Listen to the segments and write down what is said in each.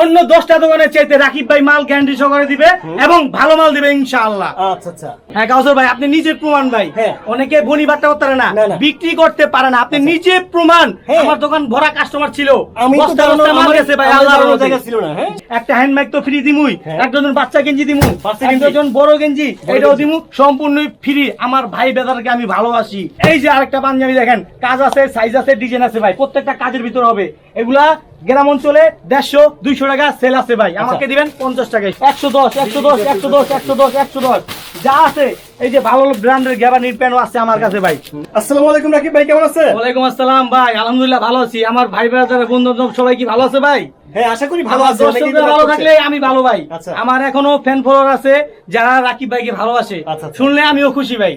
অন্য দশটা দোকানের চাইতে রাকিব ভাই মাল গ্যারান্টি সহকারে দিবে এবং ভালো মাল দিবে ইনশাআল্লাহ আচ্ছা আচ্ছা হ্যাঁ কাউসার ভাই আপনি নিজে প্রমাণ ভাই হ্যাঁ। অনেকে বনি বার্তা করতে না। বিক্রি করতে পারে না আপনি নিজে প্রমাণ হ্যাঁ। আমার দোকান ভরা কাস্টমার ছিল আমি বস্তা বস্তা মাল গেছে ভাই আল্লাহর জায়গা ছিল না, হ্যাঁ? একটা হ্যান্ড মাইক তো ফ্রি দিমুই হ্যাঁ। এক বাচ্চা গেঞ্জি দিমু বাচ্চা এক গেঞ্জি। ডজন বড় গেঞ্জি এটাও। দিমু সম্পূর্ণ ফ্রি আমার ভাই বেদারকে আমি ভালোবাসি এই যে আরেকটা পাঞ্জাবি দেখেন কাজ আছে সাইজ আছে ডিজাইন আছে ভাই প্রত্যেকটা কাজের ভিতর হবে এগুলা গ্রাম অঞ্চলে দেড়শো দুইশো টাকা সেল আছে ভাই। আচ্ছা। আমাকে দিবেন পঞ্চাশ টাকায় একশো দশ একশো দশ একশো দশ একশো দশ একশো দশ। যা আছে এই যে ভালো ব্র্যান্ডের গ্যাবানির প্যান্ট আছে আমার কাছে ভাই। আসসালাম আলাইকুম রাকিব ভাই কেমন আছে ওয়ালাইকুম আসসালাম ভাই আলহামদুলিল্লাহ ভালো আছি। আমার ভাই ভাই বন্ধু বান্ধব সবাই কি ভালো আছে ভাই? হ্যাঁ আশা করি ভালো আছে অনেকেই দর্শকরা দোয়া ভালো থাকলে আমি ভালো ভাই। আচ্ছা। আমার এখনও ফ্যান ফলোয়ার আছে যারা রাকিব ভাইকে ভালোবাসে। আচ্ছা, আচ্ছা। শুনলে আমিও খুশি ভাই।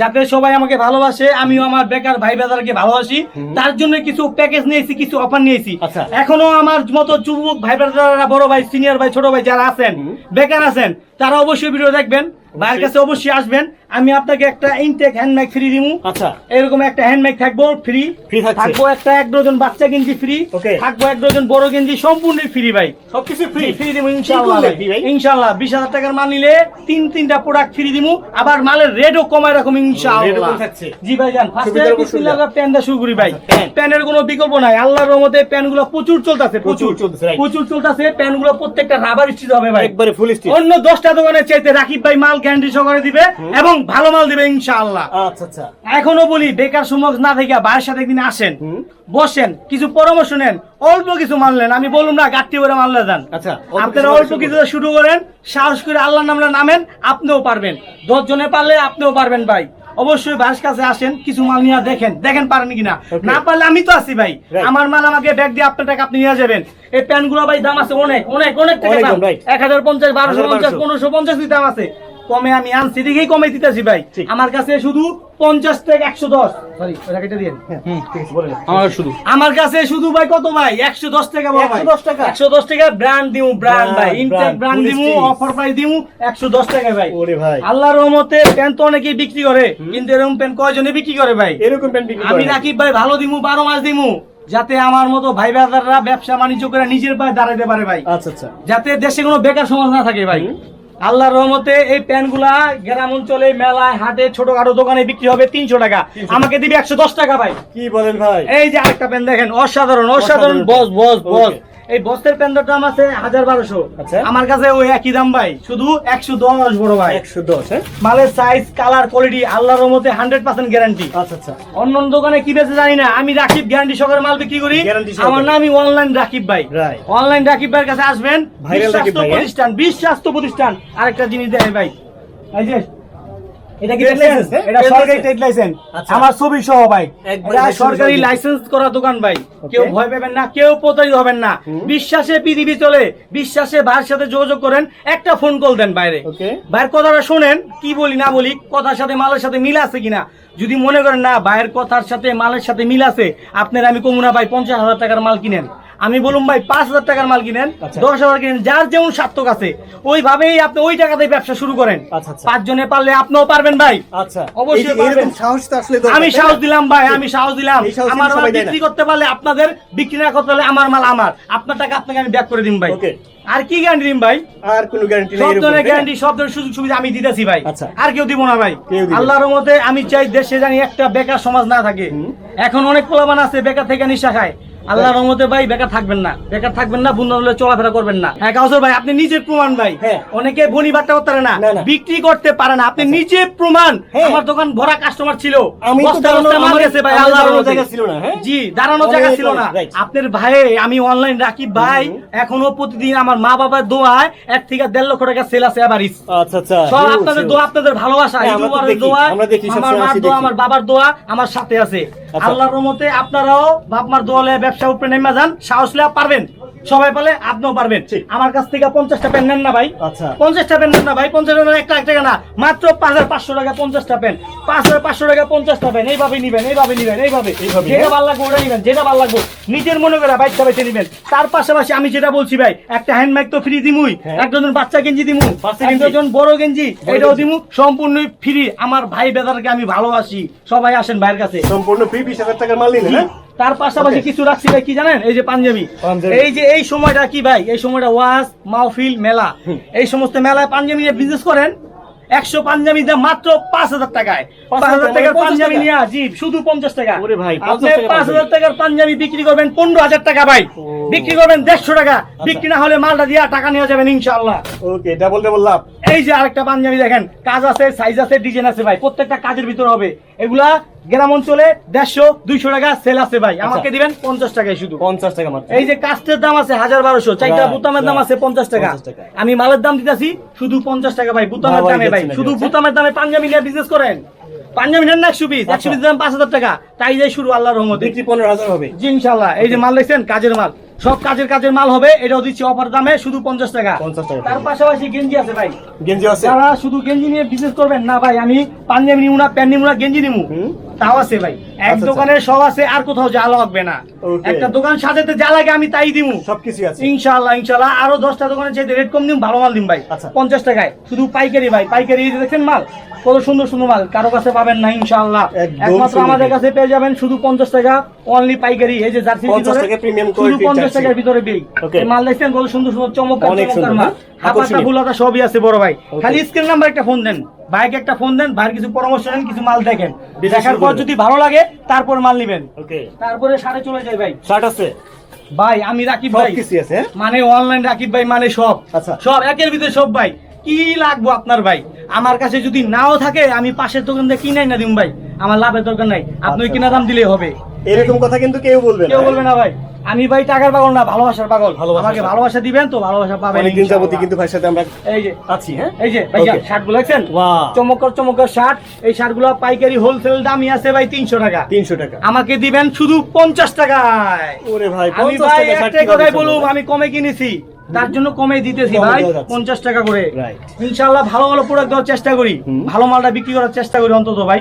যাতে সবাই আমাকে ভালোবাসে আমিও আমার বেকার ভাই বেদারকে ভালোবাসি। তার জন্য কিছু প্যাকেজ নিয়েছি কিছু অফার নিয়েছি। এখনও আমার মতো যুবক ভাই বেদাররা বড় ভাই সিনিয়র ভাই ছোট ভাই যারা আছেন বেকার আছেন তারা অবশ্যই ভিডিও দেখবেন। ভাইয়ের কাছে অবশ্যই আসবেন। আমি আপনাকে একটা ইনটেক হ্যান্ড মাইক ফ্রি দিমু। আচ্ছা। এরকম একটা হ্যান্ড মাইক থাকব ফ্রি থাকছে। থাকব একটা এক ডজন বাচ্চা গেঞ্জি ফ্রি. থাকব এক ডজন বড় গেঞ্জি সম্পূর্ণ ফ্রি ভাই। সবকিছু ফ্রি ফ্রি দিব ইনশাআল্লাহ? ইনশাআল্লাহ বিশ হাজার টাকার মাল নিলে তিন তিনটা প্রোডাক্ট ফ্রি দিমু। আবার মালের রেটও কমায় রাখুম ইনশাআল্লাহ। জি ভাই জান ফার্স্টে বিসমিল্লাহ দা শুরু করি ভাই। আচ্ছা, প্যান। প্যানের কোনো বিকল্প নাই। আল্লাহর রহমতে প্যানগুলো প্রচুর চলতেছে প্রচুর। চলতেছে. প্রচুর চলতেছে। প্যানগুলো প্রত্যেকটা রাবার স্টিচ হবে ভাই। একবারে ফুল স্টিচ অন্য দশটা দোকানে চাইতে রাকিব ভাই মাল গ্যারান্টি সহকারে দিবে এবং ভালো মাল দিবে ইনশাআল্লাহ। আচ্ছা আচ্ছা। এখনও বলি বেকার সমাজ না থেকে বাইরের সাথে একদিন আসেন বসেন কিছু পরামর্শ নেন অল্প কিছু মানলেন আমি বললাম না গাঠটি করে মানলে যান। আচ্ছা, আপনারা অল্প কিছু শুরু করেন সাহস করে আল্লাহর নামে নামেন আপনিও পারবেন। দশ জনে পারলে আপনিও পারবেন ভাই। অবশ্যই ভাইয়ের কাছে আসেন কিছু মাল নিয়ে দেখেন দেখেন পারেন কিনা। না পারলে আমি তো আছি ভাই। আমার মাল আমাকে ব্যাগ দিয়ে আপনার টাকা আপনি নিয়ে যাবেন। এই প্যান্টগুলো ভাই দাম আছে অনেক অনেক অনেক টাকা. এক হাজার পঞ্চাশ বারোশো পঞ্চাশ পনেরোশো পঞ্চাশ দাম আছে? কমে আমি আনছি দেখেই কমে দিতেছি ভাই। আমার কাছে শুধু পঞ্চাশ থেকে একশো দশ। সরি কেটে দিয়ে হ্যাঁ, ঠিক আছে বলেন আমার কাছে শুধু ভাই কত ভাই? একশো দশ টাকা বড় ভাই। 110 টাকা? একশো দশ টাকা ব্র্যান্ড দিমু ব্র্যান্ড ভাই। ইনটেক ব্র্যান্ড দিমু অফার প্রাইস দিমু একশো দশ টাকা ভাই। আল্লাহর রহমতে প্যান্ট তো অনেকেই বিক্রি করে কিন্তু এরকম প্যান্ট কয়জনে বিক্রি করে ভাই? এরকম প্যান্ট আমি? রাকিব ভাই ভালো দিমু বারো মাস দিমু যাতে আমার মতো ভাই ব্যবসা বাণিজ্য করে নিজের পায়ে দাঁড়াতে পারে ভাই। আচ্ছা আচ্ছা। যাতে দেশে কোনো বেকার সমাজ না থাকে ভাই। আল্লাহর রহমতে এই প্যান্টগুলা গ্রাম অঞ্চলে মেলায় হাটে ছোটখাটো দোকানে বিক্রি হবে তিনশো টাকা। আমাকে দিবি একশো দশ টাকা ভাই। কি বলেন ভাই? এই যে আরেকটা প্যান্ট দেখেন অসাধারণ অসাধারণ বস বস বস. এই বস্তের প্যান্টের দাম আছে হাজার বারোশো। আচ্ছা। আমার কাছে ওই একই দাম ভাই শুধু একশো দশ বড় ভাই। একশো দশ হ্যাঁ? মালের সাইজ কালার কোয়ালিটি আল্লাহর রহমতে হান্ড্রেড পার্সেন্ট গ্যারান্টি আচ্ছা আচ্ছা। অন্য অন্য দোকানে কি বেচে জানি না আমি রাকিব গ্যারান্টি সহকারে মাল বিক্রি করি। আমার নামই অনলাইন রাকিব ভাই. অনলাইন রাকিব ভাইয়ের কাছে আসবেন। বিশ্বাস্ত হ্যাঁ? প্রতিষ্ঠান বিশ্বাস্ত প্রতিষ্ঠান। আরেকটা জিনিস দেয় ভাই। এই যে এটা কি হ্যাঁ? এটা সরকারি ট্রেড লাইসেন্স আচ্ছা। আমার ছবি সহ ভাই। এটা সরকারি লাইসেন্স করা দোকান ভাই। কেউ ভয় পাবেন না কেউ প্রতারিত হবেন না। বিশ্বাসে পৃথিবী চলে বিশ্বাসে ভাইয়ের সাথে যোগাযোগ করেন একটা ফোন কল দেন বাইরে। ভাইয়ের কথাটা শোনেন কি বলি না বলি কথার সাথে মালের সাথে মিল আছে কিনা? যদি মনে করেন না ভাইয়ের কথার সাথে মালের সাথে মিল আছে আপনার আমি কমুনা ভাই পঞ্চাশ হাজার টাকার মাল কিনেন। আমি বলুন ভাই পাঁচ হাজার টাকার মাল কিনেন আচ্ছা। দশ হাজার কিনেন যার যেমন সার্থক আছে ওইভাবেই আপনি ওই টাকাতে ব্যবসা শুরু করেন। আচ্ছা, আচ্ছা। পাঁচজনে পারলে আপনিও পারবেন ভাই। আচ্ছা। অবশ্যই আমি সাহস দিলাম ভাই আমি সাহস দিলাম। আমার মাল। বিক্রি করতে পারলে আপনাদের বিক্রি না করতে পারলে আমার মাল আমার। আপনার টাকা আপনাকে আমি ব্যাক করে দিন ভাই। আর কি গ্যারান্টি দিন ভাই? আর কোনো গ্যারান্টি নেই সব ধরনের গ্যারান্টি সব ধরনের সুযোগ সুবিধা আমি দিতেছি ভাই। আর কেউ দিব না ভাই। আল্লাহর মতে আমি চাই দেশে জানি একটা বেকার সমাজ না থাকে। এখন অনেক পোলাবান আছে বেকার থেকে নিশা খায়। আল্লাহর রহমতে ভাই বেকার থাকবেন না। বেকার থাকবেন না বন্ধু হলে চলাফেরা করবেন না। হ্যাঁ কাউসার ভাই আপনি নিজের প্রমাণ ভাই। হ্যাঁ। অনেকে বনি বার্তা করতে না। বিক্রি করতে পারে না। আপনি নিজে প্রমাণ। হ্যাঁ। আমার দোকান ভরা কাস্টমার ছিল। আমি ভাই আমার আল্লাহর জায়গা ছিল না? জি দাঁড়ানোর জায়গা ছিল না। আপনার ভাই আমি অনলাইন রাকিব ভাই এখনও প্রতিদিন আমার মা বাবার দোয়ায় এক থেকে দেড় লক্ষ টাকা সেল আছে আবার আচ্ছা আচ্ছা। সব আপনাদের দোয়া আপনাদের ভালোবাসা আমরা তো ইউটিউবারের দোয়া আমার মার দোয়া আমার বাবার দোয়া আমার সাথে আছে। আচ্ছা। আল্লাহর রহমতে আপনারাও বাপ মার দোয়া ব্যবসা উপরে নেমে যান সাহস লিয়া পারবেন। সবাই পারলে আপনিও পারবেন। আমার কাছ থেকে পঞ্চাশটা পেন নেন না ভাই। আচ্ছা। পঞ্চাশটা পেন নেন না ভাই পঞ্চাশ এক টাকা না মাত্র পাঁচ হাজার পাঁচশো টাকা পঞ্চাশটা পেন। পাঁচ হাজার পাঁচশো টাকা পঞ্চাশটা পেন। এইভাবে নিবেন এইভাবে নিবেন এইভাবে। যেটা হ্যাঁ? ভালো লাগবে ওটা নিবেন যেটা ভালো লাগবে। নিজের মনে করে বাইকটা বেছে নিবেন। তার পাশাপাশি আমি যেটা বলছি ভাই একটা হ্যান্ড মাইক তো ফ্রি দিমুই। একজন বাচ্চা গেঞ্জি দিমু বাচ্চা এক গেঞ্জি। ডজন বড় গেঞ্জি এটাও দিমু সম্পূর্ণ ফ্রি আমার ভাই বেদারকে আমি ভালোবাসি। সবাই আসেন ভাইয়ের কাছে। সম্পূর্ণ ফ্রি বিশ হাজার টাকার মাল নিলেন হ্যাঁ? তার পাশাপাশি কিছু রাখছি ভাই কি জানেন? এই যে পাঞ্জাবি। এই যে এই সময়টা কি ভাই? এই সময়টা ওয়াজ মাহফিল মেলা। এই সমস্ত মেলায় পাঞ্জাবি নিয়ে বিজনেস করেন একশো পাঞ্জাবি দাম মাত্র পাঁচ হাজার টাকায়। পাঁচ হাজার টাকার টাকা, পাঞ্জাবি 50 নিয়ে জি শুধু পঞ্চাশ টাকা। ওরে ভাই, আপনি পাঁচ হাজার টাকার পাঞ্জাবি বিক্রি করবেন পনেরো হাজার টাকা ভাই। বিক্রি করবেন দেড়শো টাকা। বিক্রি না হলে মালটা দিয়ে টাকা নিয়ে যাবেন ইনশাআল্লাহ। ওকে ডাবল ডাবল লাভ এই যে আরেকটা পাঞ্জাবি দেখেন কাজ আছে সাইজ আছে ডিজাইন আছে ভাই প্রত্যেকটা কাজের ভিতর হবে। এগুলা গ্রাম অঞ্চলে দেড়শো দুইশো টাকা সেল আছে ভাই। আমাকে দিবেন পঞ্চাশ টাকায় শুধু। পঞ্চাশ টাকা মাত্র। এই যে কাস্টের দাম আছে হাজার বারোশো চারটা বুতামের দাম আছে পঞ্চাশ টাকা। আমি মালের দাম দিতেছি শুধু পঞ্চাশ টাকা ভাই বুতামের দামে ভাই শুধু বুতামের দামে পাঞ্জাবি নিয়ে বিজনেস করেন। পাঞ্জাবি নেন না একশো পিস একশো আচ্ছা। পিস দাম পাঁচ হাজার টাকা। তাই যাই শুরু আল্লাহর রহমতে। পনেরো হাজার হবে। জি ইনশাল্লাহ এই যে মাল দেখছেন কাজের মাল। সব কাজের কাজের মাল হবে এটাও দিচ্ছি অফার দামে শুধু পঞ্চাশ টাকা 50 টাকা। তার পাশাপাশি গেঞ্জি আছে ভাই গেঞ্জি আছে যারা শুধু গেঞ্জি নিয়ে বিজনেস করবেন না ভাই আমি পাঞ্জাবি নিমু না প্যান্ট নিমু না গেঞ্জি নিমু। তাও আছে ভাই। এক আচ্ছা, দোকানে সব আছে আর কোথাও যা লাগবে না। একটা দোকান সাজাতে যা লাগে আমি তাই দিমু। সবকিছু আছে। ইনশাআল্লাহ ইনশাআল্লাহ। আরও দশটা দোকানে চাইতে রেট কম দিম ভালো মাল দিম ভাই। আচ্ছা। পঞ্চাশ টাকায়। শুধু পাইকারি ভাই পাইকারি দেখছেন মাল কত সুন্দর সুন্দর মাল। কারও কাছে পাবেন না ইনশাআল্লাহ। একমাত্র আমাদের কাছে পেয়ে যাবেন শুধু পঞ্চাশ টাকা অনলি পাইকারি। এই যে জার্সি 50 টাকা premium শুধু পঞ্চাশ টাকার ভিতরে বিল। মাল দেখছেন কত সুন্দর সুন্দর অনেক চমৎকার মাল? হাপাতা আকর্ষণীয়। সবই আছে বড় ভাই। খালি স্ক্রিন নাম্বার একটা ফোন দেন। ভাইকে একটা ফোন দেন ভাইয়ের কিছু পরামর্শ নেন কিছু মাল দেখেন। দেখার পর যদি ভালো লাগে তারপর মাল নেবেন। ওকে। তারপরে সাড়ে চলে যায় ভাই। শার্ট আছে। ভাই আমি রাকিব ভাই। সবকিছু আছে হ্যাঁ? মানে অনলাইন রাকিব ভাই মানে সব। আচ্ছা। সব একের ভিতরে সব ভাই। কি লাগবো আপনার ভাই? আমার কাছে যদি নাও থাকে আমি পাশের দোকান থেকে কিনাই না দিম ভাই। আমার লাভের দরকার নাই। আপনি আচ্ছা। কিনা দাম দিলেই হবে। এরকম কথা কিন্তু কেউ বলবে না। কেউ বলবে না ভাই। আমি ভাই টাকার পাগল না ভালোবাসার পাগল। আমাকে ভালোবাসা দিবেন তো ভালোবাসা পাবেন অনেকদিন যাবতই কিন্তু ভাইয়ের সাথে আমরা এই যে আছি হ্যাঁ? এই যে ভাইয়া শার্টগুলো দেখছেন? ওয়া চমকর চমকর শার্ট। এই শার্টগুলো পাইকারি হোলসেল দামই আছে ভাই তিনশো টাকা। তিনশো টাকা। আমাকে দিবেন শুধু পঞ্চাশ টাকায়। ওরে ভাই আমি 50 ভাই টাকা শার্ট একটাই কথাই? বলুম আমি কমে কিনেছি। তার জন্য কমে দিতেছি ভাই পঞ্চাশ টাকা করে। ইনশাল্লাহ ভালো ভালো প্রোডাক্ট দেওয়ার চেষ্টা করি। ভালো মালটা বিক্রি করার চেষ্টা করি অন্তত ভাই।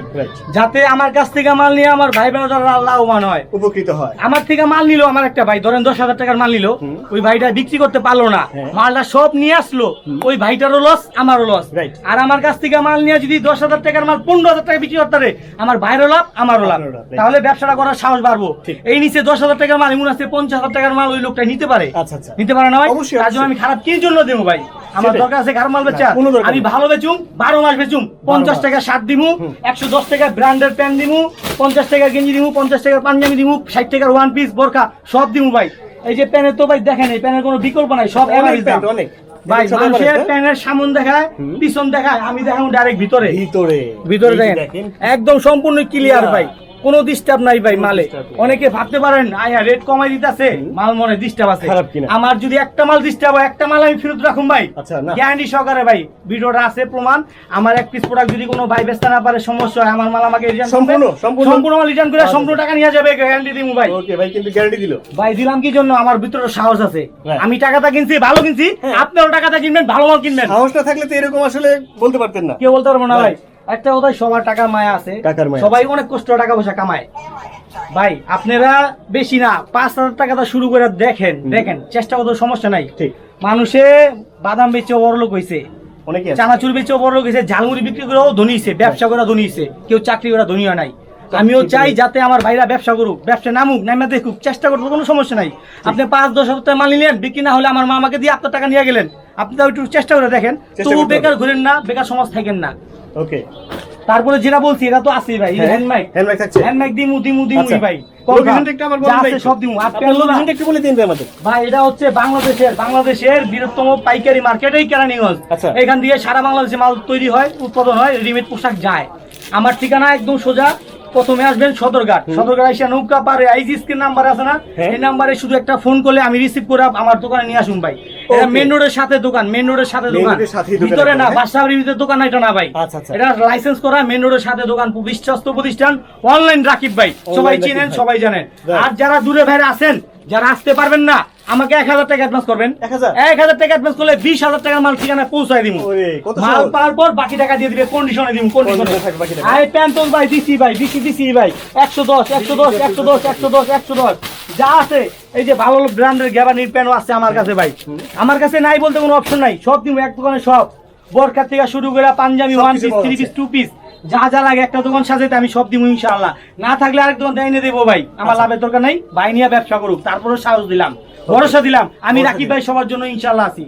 যাতে আমার কাছ থেকে মাল নিয়ে আমার ভাই বোনেরা লাভবান হয়। উপকৃত হয়। আমার থেকে মাল নিল আমার একটা ভাই ধরেন দশ হাজার টাকার মাল নিল। ওই ভাইটা বিক্রি করতে পারল না। হ্যাঁ। মালটা সব নিয়ে আসলো। ওই ভাইটারও লস আমারও লস আর আমার কাছ থেকে মাল নিয়ে যদি দশ হাজার টাকার মাল পনেরো হাজার টাকা বিক্রি করতে পারে আমার ভাইয়েরও লাভ আমারও লাভ. তাহলে ব্যবসাটা করার সাহস বাড়বো। এই নিচে দশ হাজার টাকার মাল এমন আছে পঞ্চাশ হাজার টাকার মাল ওই লোকটা নিতে পারে। আচ্ছা, আচ্ছা। নিতে পারে না ভাই? অবশ্যই, তার জন্য আমি খারাপ কি জন্য দেবো ভাই? আমার দরকার আছে খারাপ মাল বেচা। আমি ভালো বেচুম বারো মাস বেচুম পঞ্চাশ টাকা শার্ট দিমু একশো দশ টাকা ব্র্যান্ডের প্যান্ট দিমু পঞ্চাশ টাকা গেঞ্জি দিমু পঞ্চাশ টাকার পাঞ্জাবি দিমু ষাট টাকার ওয়ান পিস বোরখা সব দিমু ভাই। এই যে প্যানের তো ভাই দেখেন এই প্যানের কোনো বিকল্প নাই সব average দাম। অনেক। ভাই মানুষের? প্যানের সামন দেখায় পিছন দেখায় আমি দেখাবো ডাইরেক্ট ভিতরে। ভিতরে। ভিতরে দেখেন। একদম সম্পূর্ণ ক্লিয়ার ভাই। কোনো ডিস্টার্ব নাই ভাই মালে অনেকে ভাবতে পারেন আয়া রেট কমাই দিতেছে মাল মনে ডিস্টার্ব আছে খারাপ কিনা? আমার যদি একটা মাল ডিস্টার্ব হয় একটা মাল আমি ফেরত রাখুন ভাই আচ্ছা, না। গ্যারান্টি সহকারে ভাই ভিডিওটা আছে প্রমাণ আমার এক পিস প্রোডাক্ট যদি কোনো ভাই বেচতে না পারে সমস্যা হয় আমার মাল আমাকে রিটার্ন সম্পূর্ণ, সম্পূর্ণ? সম্পূর্ণ মাল রিটার্ন করে আচ্ছা। সম্পূর্ণ টাকা নিয়ে যাবে গ্যারান্টি দিমু ভাই ওকে ভাই কিন্তু গ্যারান্টি দিল ভাই দিলাম কি জন্য আমার ভিতরে সাহস আছে হ্যাঁ। আমি টাকাটা কিনছি ভালো কিনছি হ্যাঁ। আপনিও টাকাটা কিনবেন ভালো মাল কিনবেন সাহসটা থাকলে তো এরকম আসলে বলতে পারতেন না কেউ বলতে পারব না ভাই. একটা কথাই সবার টাকার মায়া আছে। সবাই অনেক কষ্ট টাকা পয়সা কামায়। ভাই আপনারা বেশি না পাঁচ হাজার টাকাটা শুরু করে দেখেন দেখেন চেষ্টা করতে সমস্যা নাই। ঠিক। মানুষে বাদাম বেচে বড় লোক হয়েছে অনেকে চানাচুর বেচে বড় লোক হয়েছে ঝালমুড়ি বিক্রি করেও ধনী হয়েছে ব্যবসা করে ধনী হয়েছে কেউ চাকরি করে ধনী হয় নাই। আমিও চাই যাতে আমার ভাইরা ব্যবসা করুক ব্যবসা নামুক নামে দেখুক চেষ্টা করতে কোনো সমস্যা নাই। আপনি পাঁচ দশ হাজার টাকা মাল নিলেন বিক্রি না হলে আমার মা আমাকে দিয়ে আপনার টাকা নিয়ে গেলেন। আপনি তাও একটু চেষ্টা করে দেখেন। তবু বেকার ঘুরেন না বেকার সমাজ থাকেন না। ওকে তারপরে যেটা বলছি এটা তো আছেই ভাই। হ্যাঁ, থাকছে? দিমু দিমু দিমু আচ্ছা। ভাই। আছে এটা হচ্ছে বাংলাদেশের বাংলাদেশের বৃহত্তম পাইকারি মার্কেটেই কেরানীগঞ্জ। আচ্ছা। এখান দিয়ে সারা বাংলাদেশে মাল তৈরি হয় উৎপাদন হয় রেডিমেড পোশাক যায়। আমার ঠিকানা একদম সোজা প্রথমে আসবেন সদরঘাট। সদরঘাট এসে নৌকা পারে। আইজি স্ক্রিন নাম্বার আছে না হ্যাঁ। এই নাম্বারে শুধু একটা ফোন করলে আমি রিসিভ করে আমার দোকানে নিয়ে আসুন ভাই। এটা মেন রোডের সাথে দোকান মেন রোডের সাথে দোকান। ভিতরে না হ্যাঁ? বাসাবাড়ির ভিতরে দোকান না এটা না ভাই। আচ্ছা, আচ্ছা। এটা লাইসেন্স করা মেন রোডের সাথে দোকান বিশ্বস্ত প্রতিষ্ঠান। অনলাইন রাকিব ভাই। সবাই চিনেন সবাই জানেন। আর যারা দূরে বাইরে আছেন যারা আসতে পারবেন না আমাকে এক হাজার টাকা অ্যাডভান্স করবেন। এক হাজার? টাকা অ্যাডভান্স করলে বিশ হাজার টাকার মাল ঠিকানা পৌঁছায় দিব মাল পাওয়ার পর বাকি টাকা দিয়ে দিবে কন্ডিশনে দিব কন্ডিশনে। আই প্যান্টল ভাই দিছি ভাই দিছি দিছি ভাই একশো দশ একশো দশ একশো দশ একশো দশ একশো দশ। যা আছে এই যে ভালো ব্র্যান্ডের গ্যাবানির প্যান্টও আছে আমার কাছে ভাই। আমার কাছে নাই বলতে কোনো অপশন নাই সব দিব এক দোকানে সব। বরখার থেকে শুরু করে Punjabi one piece three piece two piece যা যা লাগে একটা দোকান সাজাইতে আমি সব দিব ইনশাআল্লাহ। না থাকলে আরেক দোকান দেয় দেবো ভাই। আমার লাভের দরকার নাই ভাই নিয়ে ব্যবসা করুক। তারপরে সাহস দিলাম ভরসা দিলাম। আমি রাকিব ভাই সবার জন্য ইনশাল্লাহ আছি।